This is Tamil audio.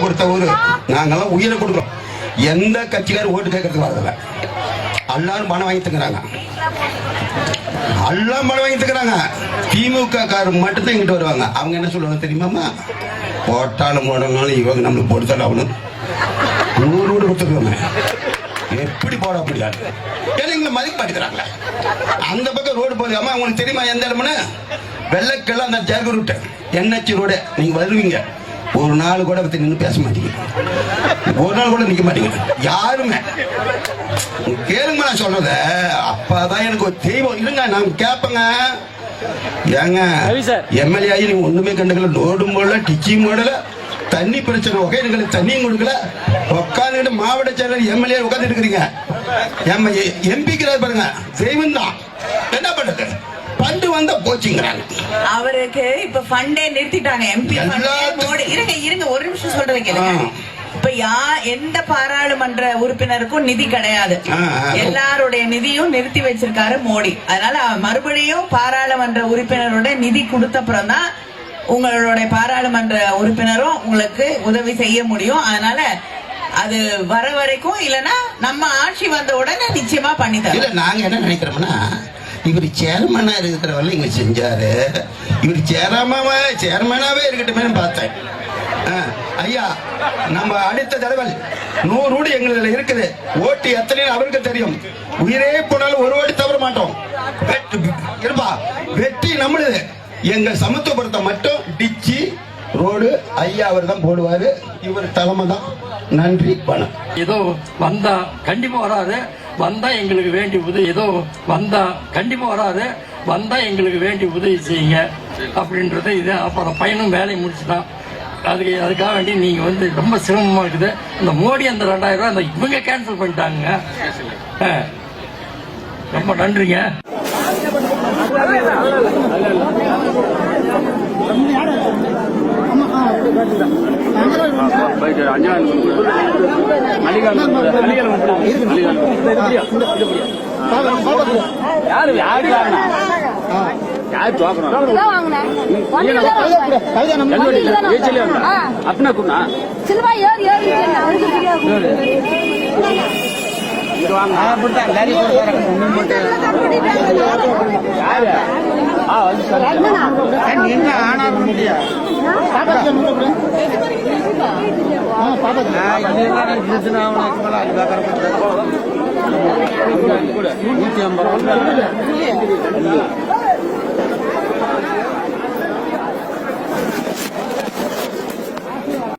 கொடுத்த ஊரு. நாங்கெல்லாம் உயிரை கொடுக்குறோம். எந்த கட்சிக்காரும் ஓட்டு கேட்கறதுக்கு வரதில்ல. எல்லாரும் பணம் வாங்கி தங்குறாங்க எல்லாம் பணம் வாங்கி தங்குறாங்க திமுக காரர் மட்டும்தான் இங்கிட்டு வருவாங்க. அவங்க என்ன சொல்லுவாங்க தெரியுமாமா போட்டாலும் போடணும்னாலும் இவங்க நம்மளுக்கு போட்டு தர ஆகணும் நூறு வீடு கொடுத்துருவாங்க எப்படி போட முடியாது? ஏன்னா எங்களை மதிப்பு அந்த பக்கம் ரோடு போகுது. அம்மா உங்களுக்கு தெரியுமா எந்த இடம்னு? வெள்ளக்கெல்லாம் அந்த ஜேர்கர் ரூட்டு என்ஹெச் ரோடு. நீங்க வருவீங்க. ஒரு நாள் கூட பத்தி நின்று பேச மாட்டீங்க. ஒரு நாள் கூட நிக்க மாட்டீங்க. யாருமே. கேளுங்க நான் சொல்றத. அப்பதான் எனக்கு ஒரு தெய்வம். இருங்க நான் கேட்பேங்க ஏங்க. எம்எல்ஏ ஆகி நீங்க ஒண்ணுமே கண்டுக்கல. நோடும் போடல டிச்சியும் போடல தண்ணி பிரச்சனை ஒகைகளுக்கு தண்ணியும் கொடுக்கல. உட்காந்துக்கிட்டு மாவட்ட செயலர் எம்எல்ஏ உட்கார்ந்து இருக்கிறீங்க. எம்பிக்கிறார் பாருங்க. தெய்வம் தான் என்ன பண்றது? பண்டு வந்தா போச்சுங்கிறாங்க அவருக்கு இப்ப ஃபண்டே நிறுத்திட்டாங்க. எம்பி மோடி இருங்க இருங்க ஒரு நிமிஷம் சொல்றதை கேளுங்க. இப்ப யா எந்த பாராளுமன்ற உறுப்பினருக்கும் நிதி கிடையாது. எல்லாருடைய நிதியும் நிறுத்தி வச்சிருக்காரு மோடி. அதனால மறுபடியும் பாராளுமன்ற உறுப்பினரோட நிதி கொடுத்தப்புறம் தான் உங்களுடைய பாராளுமன்ற உறுப்பினரும் உங்களுக்கு உதவி செய்ய முடியும். அதனால அது வர வரைக்கும் இல்லனா நம்ம ஆட்சி வந்த உடனே நிச்சயமா பண்ணி தரோம் நாங்க என்ன நினைக்கிறோம்னா இவர் சேர்மனா இருக்கிறவரை இங்க செஞ்சாரு. இவர் சேராமாவ சேர்மனாவே இருக்கட்டுமே பார்த்தேன். ஐயா நம்ம அடுத்த தலைவர் நூறு ஓடி எங்களுக்கு இருக்குது. ஓட்டு எத்தனை அவருக்கு தெரியும். உயிரே போனாலும் ஒரு ஓடி தவற மாட்டோம். இருப்பா வெற்றி நம்மளுது. எங்க சமத்துவபுரத்தை மட்டும் டிச்சி ரோடு ஐயா அவர் தான் போடுவாரு. இவர் தலைமை தான் நன்றி பணம் ஏதோ வந்தா கண்டிப்பா வராது வந்தா எங்களுக்கு வேண்டிய உதவி. ஏதோ வந்தா கண்டிப்பா வராது வந்தா எங்களுக்கு வேண்டி உதவி செய்யுங்க அப்படின்றது இது. அப்புறம் பையனும் வேலையை முடிச்சுதான் அதுக்கு அதுக்காக வேண்டி நீங்க வந்து ரொம்ப சிரமமா இருக்குது. இந்த மோடி அந்த ரெண்டாயிரம் ரூபாய் அந்த இவங்க கேன்சல் பண்ணிட்டாங்க. ஆ. ரொம்ப நன்றிங்க. யாரு? யாரு யார் தோக்கணும் அப்பனா குண்ணா சிலுவா ஏறி ஏறி ஏறி அவருக்கு தெரியாது யாரு ஆ வந்து சொல்லுங்க ஐம்பது ரூபா